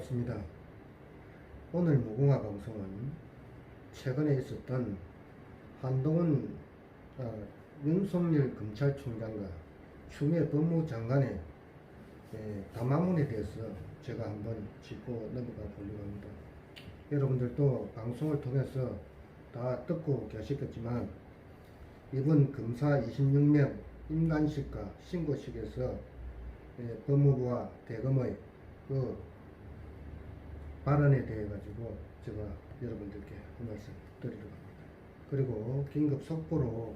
반갑습니다. 오늘 무궁화 방송은 최근에 있었던 한동훈 어, 윤석열 검찰총장과 추미애 법무장관의 예, 담화문에 대해서 제가 한번 짚고 넘어가 보려고 합니다. 여러분들도 방송을 통해서 다 듣고 계시겠지만 이번 검사 26명 임관식과 신고식에서 예, 법무부와 대검의 그 발언에 대해 가지고 제가 여러분들께 한 말씀 드리려고 합니다. 그리고 긴급 속보로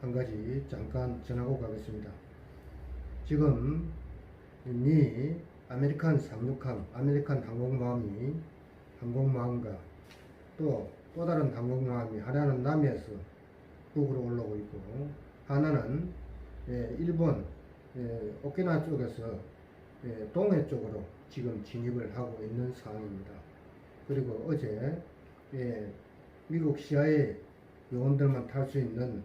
한 가지 잠깐 전하고 가겠습니다. 지금 미 아메리칸 363 아메리칸 항공모함이 항공모함과 또 또 다른 항공모함이 하나는 남해에서 북으로 올라오고 있고 하나는 예, 일본 예, 오키나와 쪽에서 예, 동해 쪽으로 지금 진입을 하고 있는 상황입니다. 그리고 어제 예, 미국 CIA 요원들만 탈 수 있는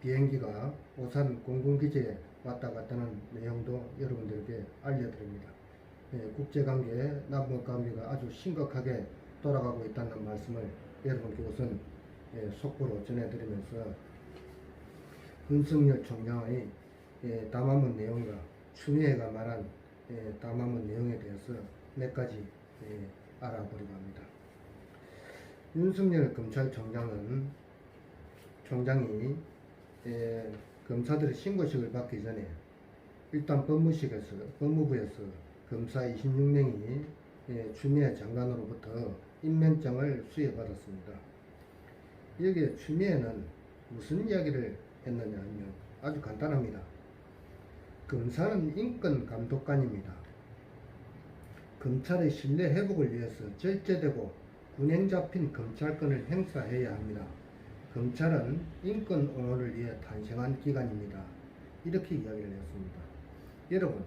비행기가 오산 공군기지에 왔다 갔다 하는 내용도 여러분들에게 알려드립니다. 예, 국제관계, 남북관계가 아주 심각하게 돌아가고 있다는 말씀을 여러분께 우선 예, 속보로 전해드리면서 윤석열 총장의 예, 담화문 내용과 추미애가 말한 예, 담화문 내용에 대해서 몇 가지 예, 알아보려고 합니다. 윤석열 검찰총장은 총장이 예, 검사들의 신고식을 받기 전에 일단 법무실에서 법무부에서 검사 26명이 예, 추미애 장관으로부터 임명장을 수여받았습니다. 여기에 추미애는 무슨 이야기를 했느냐 하면 아주 간단합니다. 검사는 인권 감독관입니다. 검찰의 신뢰 회복을 위해서 절제되고 균형 잡힌 검찰권을 행사해야 합니다. 검찰은 인권 옹호를 위해 탄생한 기관입니다. 이렇게 이야기를 했습니다. 여러분,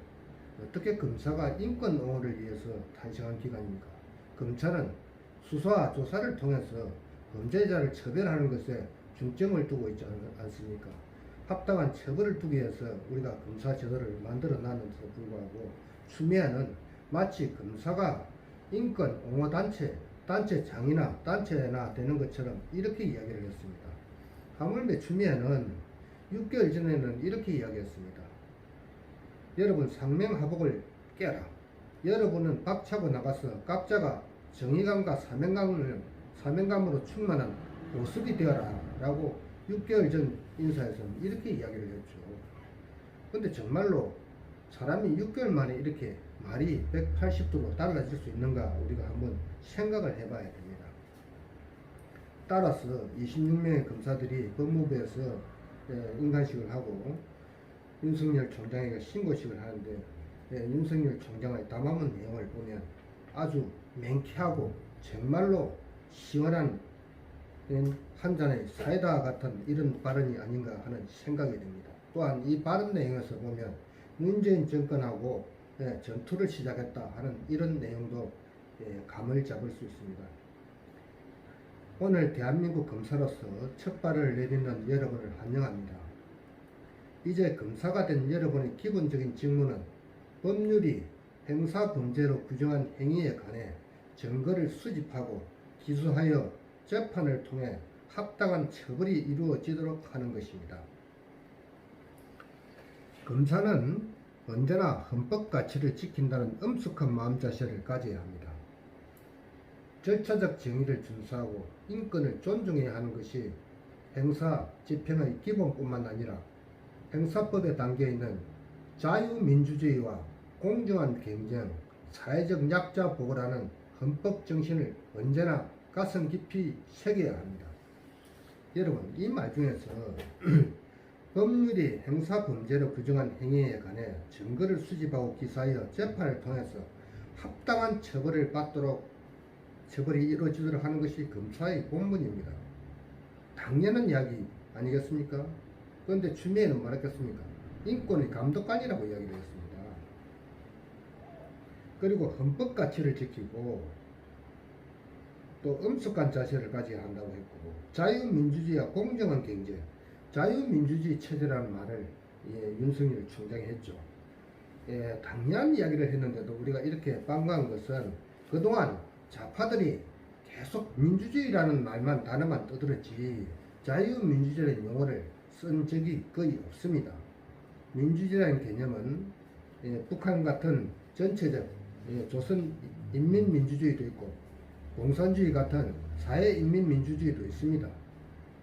어떻게 검사가 인권 옹호를 위해서 탄생한 기관입니까? 검찰은 수사와 조사를 통해서 범죄자를 처벌하는 것에 중점을 두고 있지 않- 않습니까? 합당한 처벌을 두기 위해서 우리가 검사 제도를 만들어 놨는데도 불구하고 추미애는 마치 검사가 인권 옹호 단체, 단체 장이나 단체나 되는 것처럼 이렇게 이야기를 했습니다. 하물며 추미애는 6개월 전에는 이렇게 이야기했습니다. 여러분 상명하복을 깨라. 여러분은 박차고 나가서 각자가 정의감과 사명감을 사명감으로 충만한 보습이 되어라. 라고 6개월 전 인사에서는 이렇게 이야기를 했죠. 근데 정말로 사람이 6개월 만에 이렇게 말이 180도로 달라질 수 있는가 우리가 한번 생각을 해봐야 됩니다. 따라서 26명의 검사들이 법무부에서 예, 인간식을 하고 윤석열 총장에게 신고식을 하는데 예, 윤석열 총장의 담화문 내용을 보면 아주 맹쾌하고 정말로 시원한 음, 한 잔의 사이다 같은 이런 발언이 아닌가 하는 생각이 듭니다. 또한 이 발언 내용에서 보면 문재인 정권하고 예, 전투를 시작했다 하는 이런 내용도 예, 감을 잡을 수 있습니다. 오늘 대한민국 검사로서 첫 발을 내딛는 여러분을 환영합니다. 이제 검사가 된 여러분의 기본적인 직무는 법률이 행사 범죄로 규정한 행위에 관해 증거를 수집하고 기소하여 재판을 통해 합당한 처벌이 이루어지도록 하는 것입니다. 검사는 언제나 헌법 가치를 지킨다는 엄숙한 마음 자세를 가져야 합니다. 절차적 정의를 준수하고 인권을 존중해야 하는 것이 행사 집행의 기본뿐만 아니라 행사법에 담겨 있는 자유민주주의와 공정한 경쟁, 사회적 약자 보호라는 헌법 정신을 언제나 가슴 깊이 새겨야 합니다. 여러분, 이 말 중에서 법률이 행사 범죄로 규정한 행위에 관해 증거를 수집하고 기소하여 재판을 통해서 합당한 처벌을 받도록 처벌이 이루어지도록 하는 것이 검사의 본분입니다. 당연한 이야기 아니겠습니까? 그런데 추미애는 뭐랬겠습니까? 인권의 감독관이라고 이야기를 했습니다. 그리고 헌법 가치를 지키고 또 엄숙한 자세를 가져야 한다고 했고 자유민주주의와 공정한 경제 자유민주주의 체제라는 말을 예, 윤석열 총장이 했죠. 예, 당연한 이야기를 했는데도 우리가 이렇게 반가운 것은 그동안 좌파들이 계속 민주주의라는 말만 단어만 떠들었지 자유민주주의라는 용어를 쓴 적이 거의 없습니다. 민주주의라는 개념은 예, 북한 같은 전체적 예, 조선 인민민주주의도 있고 공산주의 같은 사회인민민주주의도 있습니다.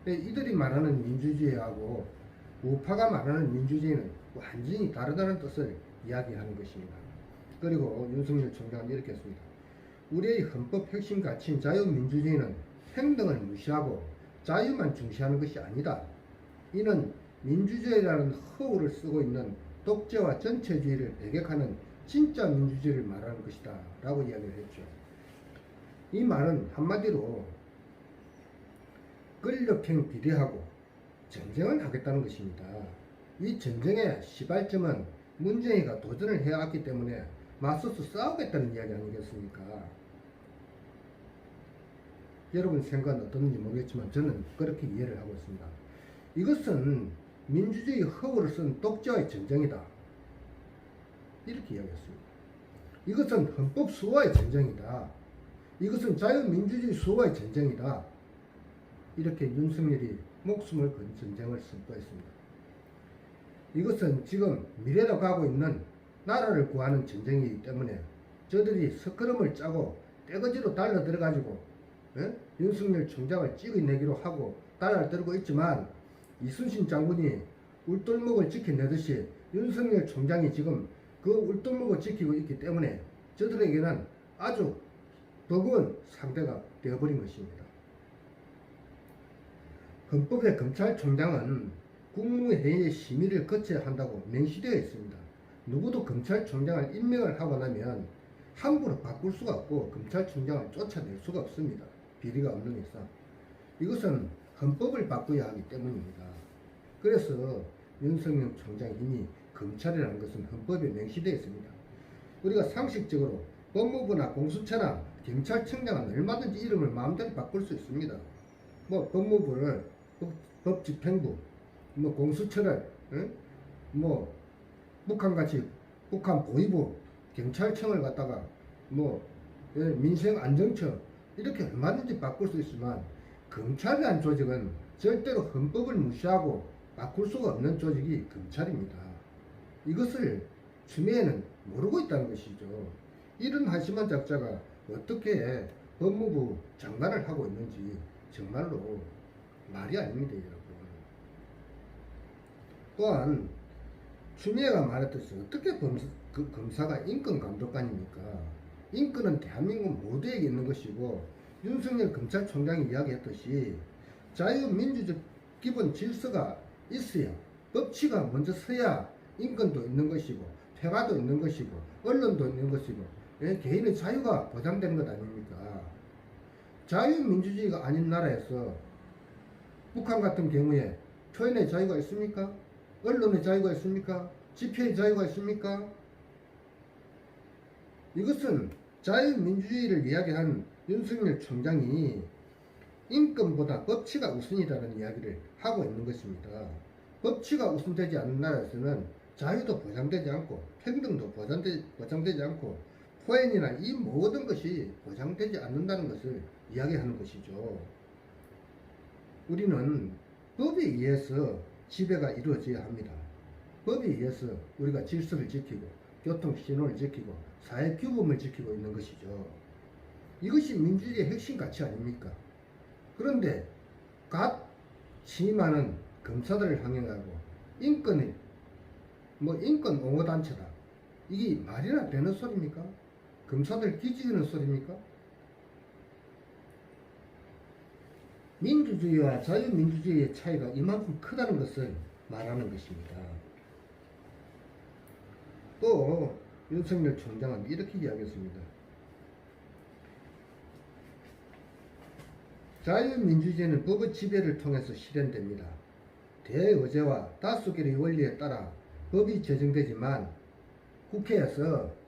예, 이들이 말하는 민주주의하고 우파가 말하는 민주주의는 완전히 다르다는 뜻을 이야기하는 것입니다. 그리고 윤석열 총장은 이렇게 했습니다. 우리의 헌법 핵심 가치인 자유민주주의는 평등을 무시하고 자유만 중시하는 것이 아니다. 이는 민주주의라는 허울을 쓰고 있는 독재와 전체주의를 배격하는 진짜 민주주의를 말하는 것이다. 라고 이야기를 했죠. 이 말은 한마디로 권력형 비례하고 전쟁을 하겠다는 것입니다. 이 전쟁의 시발점은 문재인이가 도전을 해왔기 때문에 맞서서 싸우겠다는 이야기 아니겠습니까? 여러분 생각은 어떤지 모르겠지만 저는 그렇게 이해를 하고 있습니다. 이것은 민주주의 허구를 쓴 독재와의 전쟁이다. 이렇게 이야기했습니다. 이것은 헌법 수호와의 전쟁이다. 이것은 자유민주주의 수호와의 전쟁이다. 이렇게 윤석열이 목숨을 건 전쟁을 선포했습니다. 이것은 지금 미래로 가고 있는 나라를 구하는 전쟁이기 때문에 저들이 스크럼을 짜고 떼거지로 달려들어가지고 예? 윤석열 총장을 찍어내기로 하고 달려들고 있지만 이순신 장군이 울돌목을 지켜내듯이 윤석열 총장이 지금 그 울돌목을 지키고 있기 때문에 저들에게는 아주 버거운 상대가 되어버린 것입니다. 헌법의 검찰총장은 국무회의의 심의를 거쳐야 한다고 명시되어 있습니다. 누구도 검찰총장을 임명을 하고 나면 함부로 바꿀 수가 없고 검찰총장을 쫓아낼 수가 없습니다. 비리가 없는 이상. 이것은 헌법을 바꿔야 하기 때문입니다. 그래서 윤석열 총장 이미 검찰이라는 것은 헌법에 명시되어 있습니다. 우리가 상식적으로 법무부나 공수처나 경찰청장은 얼마든지 이름을 마음대로 바꿀 수 있습니다. 뭐 법무부를 법, 법집행부, 뭐 공수처를, 응? 뭐 북한같이 북한 보위부, 경찰청을 갖다가 뭐 예, 민생안정처 이렇게 얼마든지 바꿀 수 있지만 검찰이라는 조직은 절대로 헌법을 무시하고 바꿀 수가 없는 조직이 검찰입니다. 이것을 추미애는 모르고 있다는 것이죠. 이런 한심한 작자가 어떻게 법무부 장관을 하고 있는지 정말로 말이 아닙니다, 여러분. 또한 추미애가 말했듯이 어떻게 검사, 그 검사가 인권 감독관입니까? 인권은 대한민국 모두에게 있는 것이고 윤석열 검찰총장이 이야기했듯이 자유민주적 기본 질서가 있어야 법치가 먼저 서야 인권도 있는 것이고 평화도 있는 것이고 언론도 있는 것이고 예, 개인의 자유가 보장되는 것 아닙니까? 자유민주주의가 아닌 나라에서 북한 같은 경우에 표현의 자유가 있습니까? 언론의 자유가 있습니까? 집회의 자유가 있습니까? 이것은 자유민주주의를 이야기한 윤석열 총장이 인권보다 법치가 우선이라는 이야기를 하고 있는 것입니다. 법치가 우선되지 않는 나라에서는 자유도 보장되지 않고 평등도 보장되, 보장되지 않고 포엔이나 이 모든 것이 보장되지 않는다는 것을 이야기하는 것이죠. 우리는 법에 의해서 지배가 이루어져야 합니다. 법에 의해서 우리가 질서를 지키고 교통 신호를 지키고 사회 규범을 지키고 있는 것이죠. 이것이 민주주의의 핵심 가치 아닙니까? 그런데 갓 취임하는 검사들을 향해가고 인권이 뭐 인권 옹호 단체다. 이게 말이나 되는 소리입니까? 검사들 기지는 소리입니까? 민주주의와 자유민주주의의 차이가 이만큼 크다는 것을 말하는 것입니다. 또 윤석열 총장은 이렇게 이야기했습니다. 자유민주주의는 법의 지배를 통해서 실현됩니다. 대의제와 다수결의 원리에 따라 법이 제정되지만 국회에서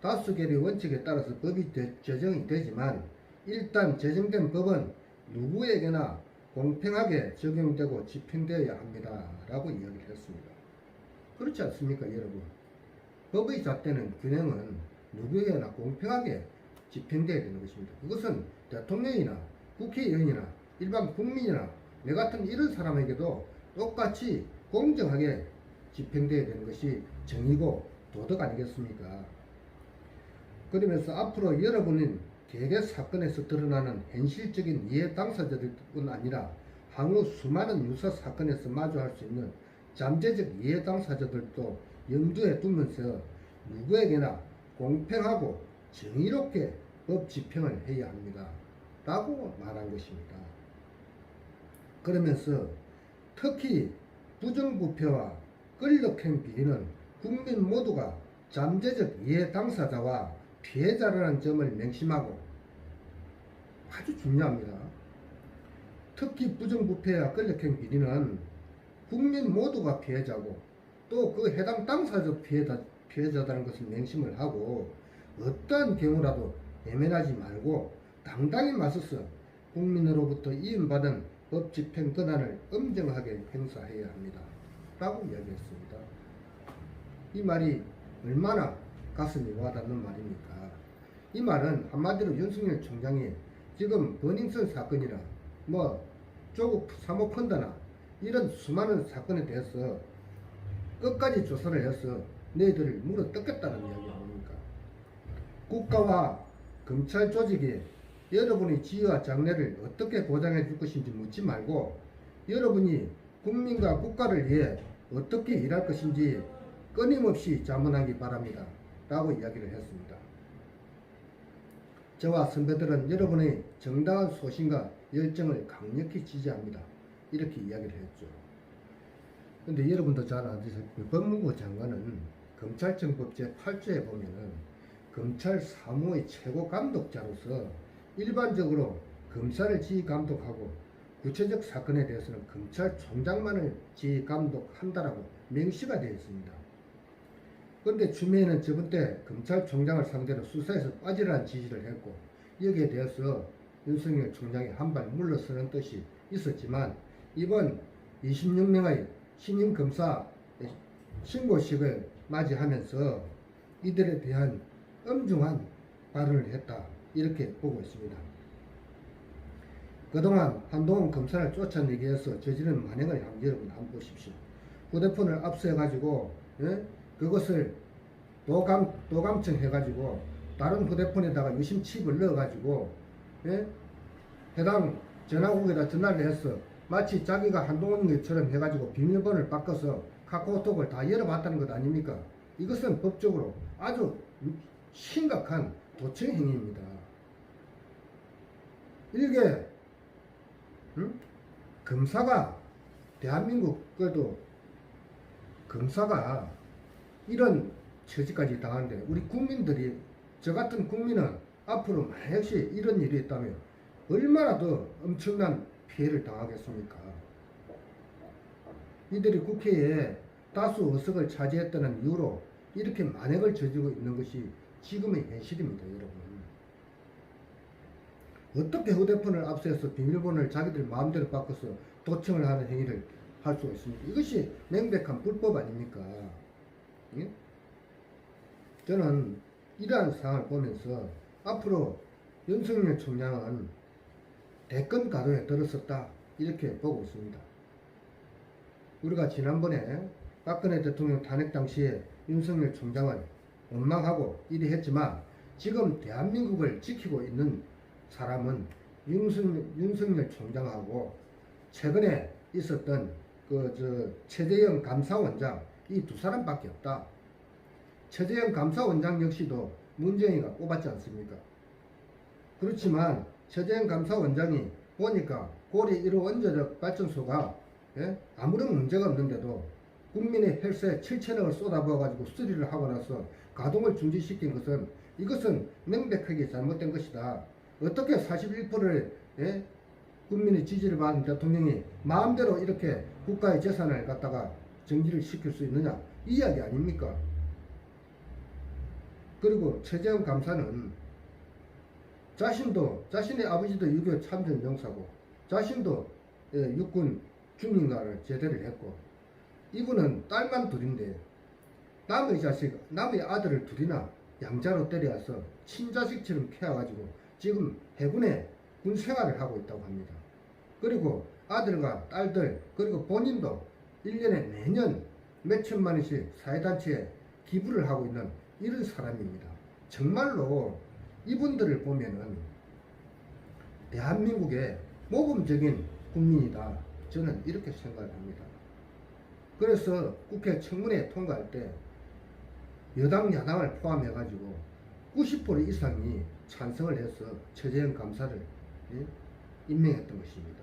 다수 결의 원칙에 따라서 법이 제- 제정이 되지만 일단 제정된 법은 누구에게나 공평하게 적용되고 집행되어야 합니다. 라고 이야기를 했습니다. 그렇지 않습니까, 여러분? 법의 잣대는 균형은 누구에게나 공평하게 집행되어야 되는 것입니다. 그것은 대통령이나 국회의원이나 일반 국민이나 내 같은 이런 사람에게도 똑같이 공정하게 집행되어야 되는 것이 정의고 도덕 아니겠습니까? 그러면서 앞으로 여러분은 개개 사건에서 드러나는 현실적인 이해 당사자들뿐 아니라 향후 수많은 유사 사건에서 마주할 수 있는 잠재적 이해 당사자들도 염두에 두면서 누구에게나 공평하고 정의롭게 법 집행을 해야 합니다. 라고 말한 것입니다. 그러면서 특히 부정부패와 권력행 비리는 국민 모두가 잠재적 이해 당사자와 피해자라는 점을 명심하고 아주 중요합니다. 특히 부정부패와 권력행 비리는 국민 모두가 피해자고 또 그 해당 당사자 피해자, 피해자다는 것을 명심을 하고 어떠한 경우라도 예민하지 말고 당당히 맞서서 국민으로부터 이임받은 법 집행 권한을 엄정하게 행사해야 합니다. 라고 이야기했습니다. 이 말이 얼마나 가슴이 와닿는 말입니까? 이 말은 한마디로 윤석열 총장이 지금 버닝썬 사건이나 뭐 조국 사모펀드나 이런 수많은 사건에 대해서 끝까지 조사를 해서 너희들을 물어 뜯겠다는 이야기 아닙니까? 국가와 검찰 조직이 여러분의 지위와 장래를 어떻게 보장해 줄 것인지 묻지 말고 여러분이 국민과 국가를 위해 어떻게 일할 것인지 끊임없이 자문하기 바랍니다. 라고 이야기를 했습니다. 저와 선배들은 여러분의 정당한 소신과 열정을 강력히 지지합니다. 이렇게 이야기를 했죠. 근데 여러분도 잘 아시다시피 법무부 장관은 검찰청법 제8조에 보면은 검찰 사무의 최고 감독자로서 일반적으로 검사를 지휘 감독하고 구체적 사건에 대해서는 검찰총장만을 지휘 감독한다라고 명시가 되어 있습니다. 그런데 추미애는 저번 때 검찰총장을 상대로 수사에서 빠지라는 지시를 했고 여기에 대해서 윤석열 총장이 한 발 물러서는 뜻이 있었지만 이번 26명의 신임 검사 신고식을 맞이하면서 이들에 대한 엄중한 발언을 했다 이렇게 보고 있습니다. 그동안 한동훈 검사를 쫓아내기 위해서 저지른 만행을 여러분 한번 보십시오. 휴대폰을 압수해가지고 예? 그것을 도감 도감청 해가지고 다른 휴대폰에다가 유심 칩을 넣어가지고 예? 해당 전화국에다 전화를 해서 마치 자기가 한동훈처럼 해가지고 비밀번호를 바꿔서 카카오톡을 다 열어봤다는 것 아닙니까? 이것은 법적으로 아주 심각한 도청 행위입니다. 이게 응? 검사가 대한민국 그래도 검사가 이런 처지까지 당하는데 우리 국민들이 저 같은 국민은 앞으로 만약시 이런 일이 있다면 얼마나 더 엄청난 피해를 당하겠습니까? 이들이 국회에 다수 의석을 차지했다는 이유로 이렇게 만행을 저지르고 있는 것이 지금의 현실입니다, 여러분. 어떻게 휴대폰을 압수해서 비밀번호를 자기들 마음대로 바꿔서 도청을 하는 행위를 할 수가 있습니까? 이것이 명백한 불법 아닙니까? 예? 저는 이러한 상황을 보면서 앞으로 윤석열 총장은 대권 가동에 들었었다 이렇게 보고 있습니다. 우리가 지난번에 박근혜 대통령 탄핵 당시에 윤석열 총장은 원망하고 이리 했지만 지금 대한민국을 지키고 있는 사람은 윤석열, 윤석열 총장하고 최근에 있었던 그 저 최재형 감사원장 이 두 사람밖에 없다. 최재형 감사원장 역시도 문재인이가 뽑았지 않습니까? 그렇지만 최재형 감사원장이 보니까 고리 1호 원자력 발전소가 예? 아무런 문제가 없는데도 국민의 혈세 7천억을 쏟아부어가지고 수리를 하고 나서 가동을 중지시킨 것은 이것은 명백하게 잘못된 것이다. 어떻게 41%를 예? 국민의 지지를 받은 대통령이 마음대로 이렇게 국가의 재산을 갖다가 정지를 시킬 수 있느냐 이 이야기 아닙니까? 그리고 최재형 감사는 자신도 자신의 아버지도 6.25 참전 용사고 자신도 예, 육군 중인가를 제대를 했고 이분은 딸만 둘인데 남의 자식 남의 아들을 둘이나 양자로 때려서 친자식처럼 키워가지고 지금 해군에 군 생활을 하고 있다고 합니다. 그리고 아들과 딸들 그리고 본인도 1년에 매년 몇천만 원씩 사회단체에 기부를 하고 있는 이런 사람입니다. 정말로 이분들을 보면은 대한민국의 모범적인 국민이다. 저는 이렇게 생각을 합니다. 그래서 국회 청문회 통과할 때 여당 야당을 포함해가지고 90% 이상이 찬성을 해서 최재형 감사를 예? 임명했던 것입니다.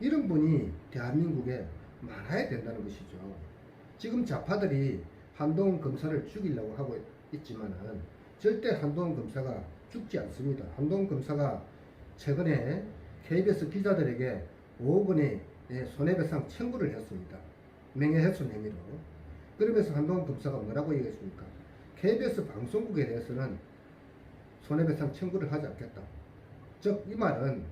이런 분이 대한민국에 많아야 된다는 것이죠. 지금 좌파들이 한동훈 검사를 죽이려고 하고 있지만은 절대 한동훈 검사가 죽지 않습니다. 한동훈 검사가 최근에 KBS 기자들에게 5억 원의 예, 손해배상 청구를 했습니다. 명예훼손 혐의로. 그러면서 한동훈 검사가 뭐라고 얘기했습니까? KBS 방송국에 대해서는 손해배상 청구를 하지 않겠다. 즉, 이 말은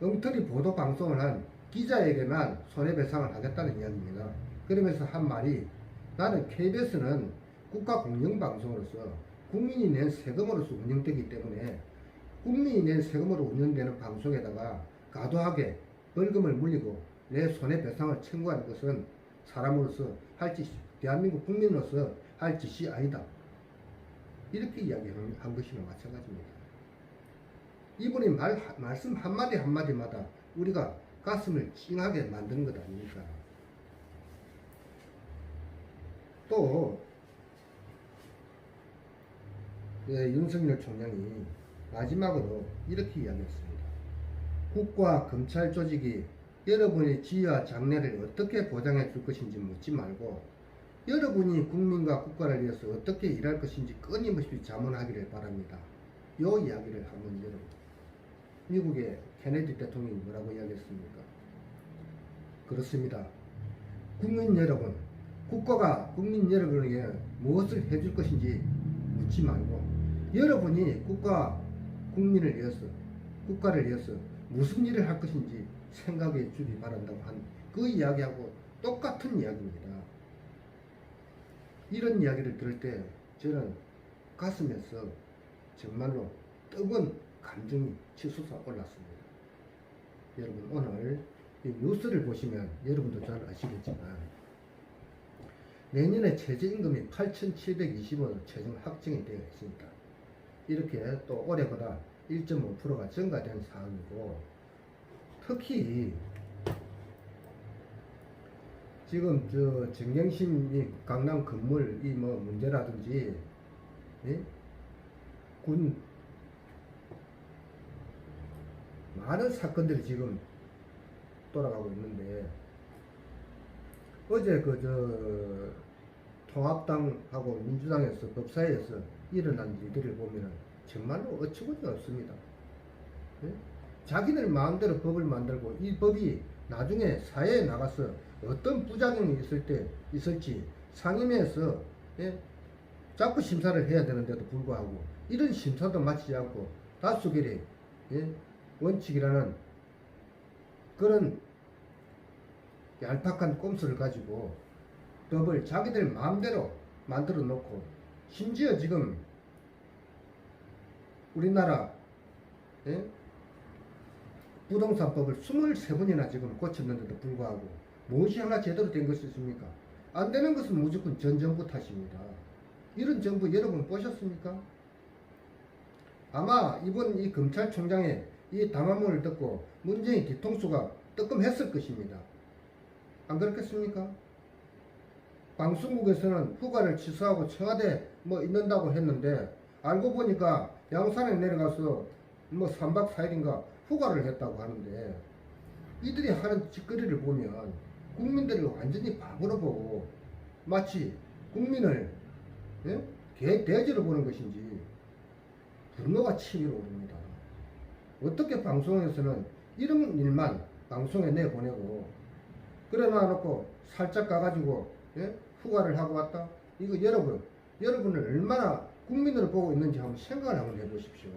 엉터리 보도 방송을 한 기자에게만 손해배상을 하겠다는 이야기입니다. 그러면서 한 말이 나는 KBS는 국가 공영방송으로서 국민이 낸 세금으로서 운영되기 때문에 국민이 낸 세금으로 운영되는 방송에다가 과도하게 벌금을 물리고 내 손해배상을 청구하는 것은 사람으로서 할 짓, 대한민국 국민으로서 할 짓이 아니다. 이렇게 이야기한 한 것이나 마찬가지입니다. 이분이 말, 말씀 한마디 한마디마다 우리가 가슴을 찡하게 만드는 것 아닙니까? 또, 예, 윤석열 총장이 마지막으로 이렇게 이야기했습니다. 국가 검찰 조직이 여러분의 지위와 장래를 어떻게 보장해 줄 것인지 묻지 말고 여러분이 국민과 국가를 위해서 어떻게 일할 것인지 끊임없이 자문하기를 바랍니다. 요 이야기를 한번 여러분. 미국의 케네디 대통령이 뭐라고 이야기했습니까? 그렇습니다. 국민 여러분, 국가가 국민 여러분에게 무엇을 해줄 것인지 묻지 말고 여러분이 국가 국민을 위해서 국가를 위해서 무슨 일을 할 것인지 생각해 주기 바란다고 한 그 이야기하고 똑같은 이야기입니다. 이런 이야기를 들을 때 저는 가슴에서 정말로 뜨거운 감정이 치솟아 올랐습니다. 여러분 오늘 이 뉴스를 보시면 여러분도 잘 아시겠지만 내년에 최저임금이 8,720원 최종 확정이 되어 있습니다. 이렇게 또 올해보다 1.5%가 증가된 사항이고 특히 지금 저 정경심 이 강남 건물 이 뭐 문제라든지 예? 군 많은 사건들이 지금 돌아가고 있는데 어제 그 저 통합당하고 민주당에서 법사위에서 일어난 일들을 보면 정말로 어처구니 없습니다. 예? 자기들 마음대로 법을 만들고 이 법이 나중에 사회에 나가서 어떤 부작용이 있을 때 있을지 상임위에서 예? 자꾸 심사를 해야 되는데도 불구하고 이런 심사도 마치지 않고 다수결의 예? 원칙이라는 그런 얄팍한 꼼수를 가지고 법을 자기들 마음대로 만들어 놓고 심지어 지금 우리나라 예? 부동산법을 23번이나 지금 고쳤는데도 불구하고 무엇이 하나 제대로 된 것이 있습니까? 안 되는 것은 무조건 전 정부 탓입니다. 이런 정부 여러분 보셨습니까? 아마 이번 이 검찰총장의 이 담화문을 듣고 문재인 뒤통수가 뜨끔했을 것입니다. 안 그렇겠습니까? 방송국에서는 휴가를 취소하고 청와대 뭐 있는다고 했는데 알고 보니까 양산에 내려가서 뭐 3박 4일인가 휴가를 했다고 하는데 이들이 하는 짓거리를 보면 국민들을 완전히 바보로 보고 마치 국민을 예? 개 돼지로 보는 것인지 분노가 치밀어 오릅니다. 어떻게 방송에서는 이런 일만 방송에 내보내고 그래 놔놓고 살짝 가가지고 예? 휴가를 하고 왔다? 이거 여러분 여러분을 얼마나 국민으로 보고 있는지 한번 생각을 한번 해보십시오.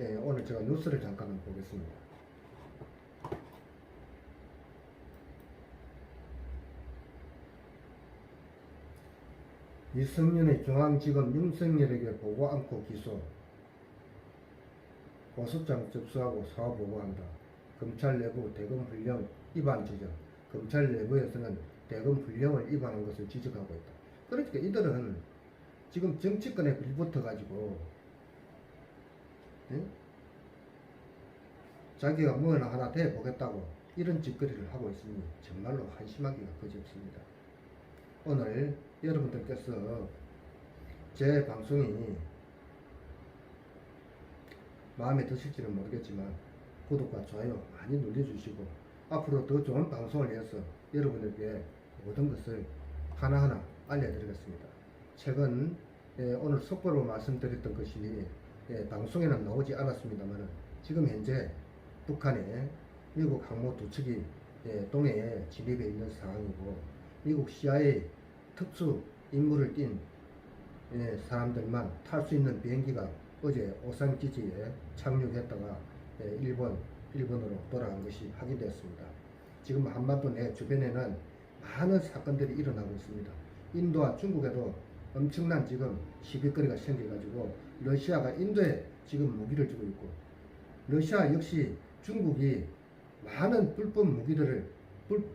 예, 오늘 제가 뉴스를 잠깐 보겠습니다. 이승윤의 중앙지검 윤석열에게 보고 안고 기소 고소장 접수하고 사과 보고한다. 검찰 내부 대검 훈령 위반 지적. 검찰 내부에서는 대검 훈령을 위반한 것을 지적하고 있다. 그러니까 이들은 지금 정치권에 빌붙어 가지고 예? 자기가 뭘 하나 돼 보겠다고 이런 짓거리를 하고 있으니 정말로 한심하기가 그지없습니다. 오늘 여러분들께서 제 방송이 마음에 드실지는 모르겠지만 구독과 좋아요 많이 눌러주시고 앞으로 더 좋은 방송을 위해서 여러분에게 모든 것을 하나하나 알려드리겠습니다. 최근 예, 오늘 속보로 말씀드렸던 것이 예, 방송에는 나오지 않았습니다만 지금 현재 북한의 미국 항모 두 척이 예, 동해에 진입해 있는 상황이고 미국 CIA 특수 임무를 띈 예, 사람들만 탈 수 있는 비행기가 어제 오산 기지에 착륙했다가 예, 일본 일본으로 돌아간 것이 확인되었습니다. 지금 한반도 내 주변에는 많은 사건들이 일어나고 있습니다. 인도와 중국에도 엄청난 지금 시비거리가 생겨가지고 러시아가 인도에 지금 무기를 주고 있고 러시아 역시 중국이 많은 불법 무기들을 불-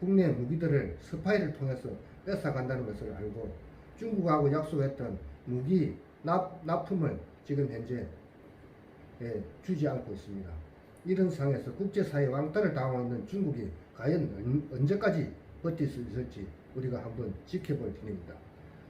국내 무기들을 스파이를 통해서 뺏어간다는 것을 알고 중국하고 약속했던 무기 납, 납품을 지금 현재 예, 주지 않고 있습니다. 이런 상황에서 국제사회 왕따를 당하고 있는 중국이 과연 언- 언제까지 버틸 수 있을지 우리가 한번 지켜볼 테입니다.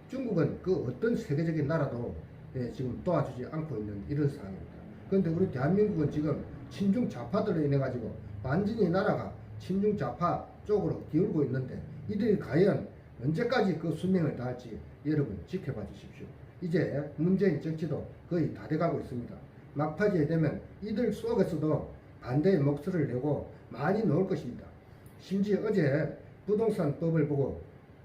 중국은 그 어떤 세계적인 나라도 예, 지금 도와주지 않고 있는 이런 상황입니다. 그런데 우리 대한민국은 지금 친중 좌파들로 인해 가지고 완전히 나라가 친중 좌파 쪽으로 기울고 있는데 이들이 과연 언제까지 그 수명을 다할지 여러분 지켜봐 주십시오. 이제 문재인 정치도 거의 다 돼가고 있습니다. 막바지에 되면 이들 속에서도 반대의 목소리를 내고 많이 나올 것입니다. 심지어 어제 부동산법을 보고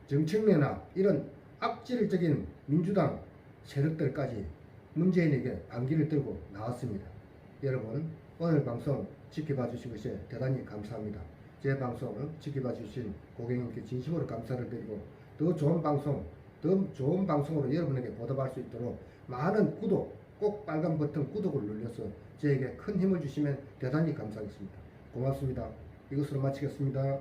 정청래나 이런 악질적인 민주당 세력들까지 문재인에게 반기를 들고 나왔습니다. 여러분 오늘 방송 지켜봐 주신 것에 대단히 감사합니다. 제 방송을 지켜봐 주신 고객님께 진심으로 감사를 드리고 더 좋은 방송, 더 좋은 방송으로 여러분에게 보답할 수 있도록 많은 구독, 꼭 빨간 버튼 구독을 눌러서 저에게 큰 힘을 주시면 대단히 감사하겠습니다. 고맙습니다. 이것으로 마치겠습니다.